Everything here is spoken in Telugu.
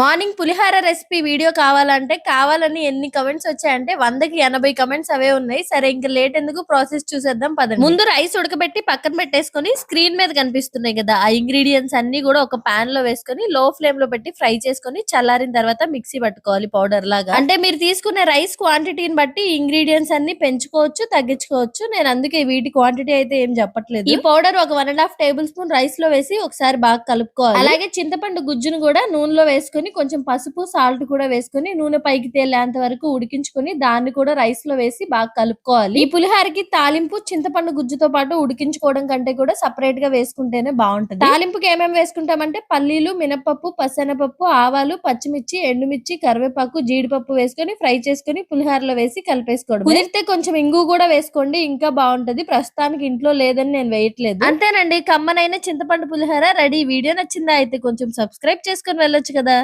మార్నింగ్ పులిహార రెసిపీ వీడియో కావాలంటే కావాలని ఎన్ని కమెంట్స్ వచ్చాయంటే వందకి ఎనభై కమెంట్స్ అవే ఉన్నాయి. సరే ఇంక లేట్ ఎందుకు? ప్రాసెస్ చూసేద్దాం పదండి. ముందు రైస్ ఉడకబెట్టి పక్కన పెట్టేసుకొని స్క్రీన్ మీద కనిపిస్తున్నాయి కదా ఆ ఇంగ్రీడియంట్స్ అన్ని కూడా ఒక పాన్లో వేసుకొని లో ఫ్లేమ్లో పెట్టి ఫ్రై చేసుకొని చల్లారిన తర్వాత మిక్సీ పట్టుకోవాలి పౌడర్ లాగా. అంటే మీరు తీసుకునే రైస్ క్వాంటిటీని బట్టి ఇంగ్రీడియంట్స్ అన్ని పెంచుకోవచ్చు తగ్గించుకోవచ్చు. నేను అందుకే వీటి క్వాంటిటీ అయితే ఏం చెప్పట్లేదు. ఈ పౌడర్ ఒక one and half table spoon రైస్లో వేసి ఒకసారి బాగా కలుపుకోవాలి. అలాగే చింతపండు గుజ్జును కూడా నూనెలో వేసుకొని కొంచెం పసుపు సాల్ట్ కూడా వేసుకొని నూనె పైకి తేలేంత వరకు ఉడికించుకొని దాన్ని కూడా రైస్లో వేసి బాగా కలుపుకోవాలి. ఈ పులిహారకి తాలింపు చింతపండు గుజ్జుతో పాటు ఉడికించుకోవడం కంటే కూడా సపరేట్గా వేసుకుంటేనే బాగుంటుంది. తాలింపుకి ఏమేమి వేసుకుంటామంటే పల్లీలు మినపప్పు పసనపప్పు ఆవాలు పచ్చిమిర్చి ఎండుమిర్చి కరివేపాకు జీడిపప్పు వేసుకొని ఫ్రై చేసుకొని పులిహారలో వేసి కలిపేసుకోవడం కుదిరితే కొంచెం ఇంగు కూడా వేసుకోండి ఇంకా బాగుంటది. ప్రస్తుతానికి ఇంట్లో లేదని నేను వేయట్లేదు. అంతేనండి కమ్మనైన చింతపండు పులిహార రెడీ. వీడియో నచ్చిందా అయితే కొంచెం సబ్స్క్రైబ్ చేసుకుని వెళ్ళొచ్చు కదా.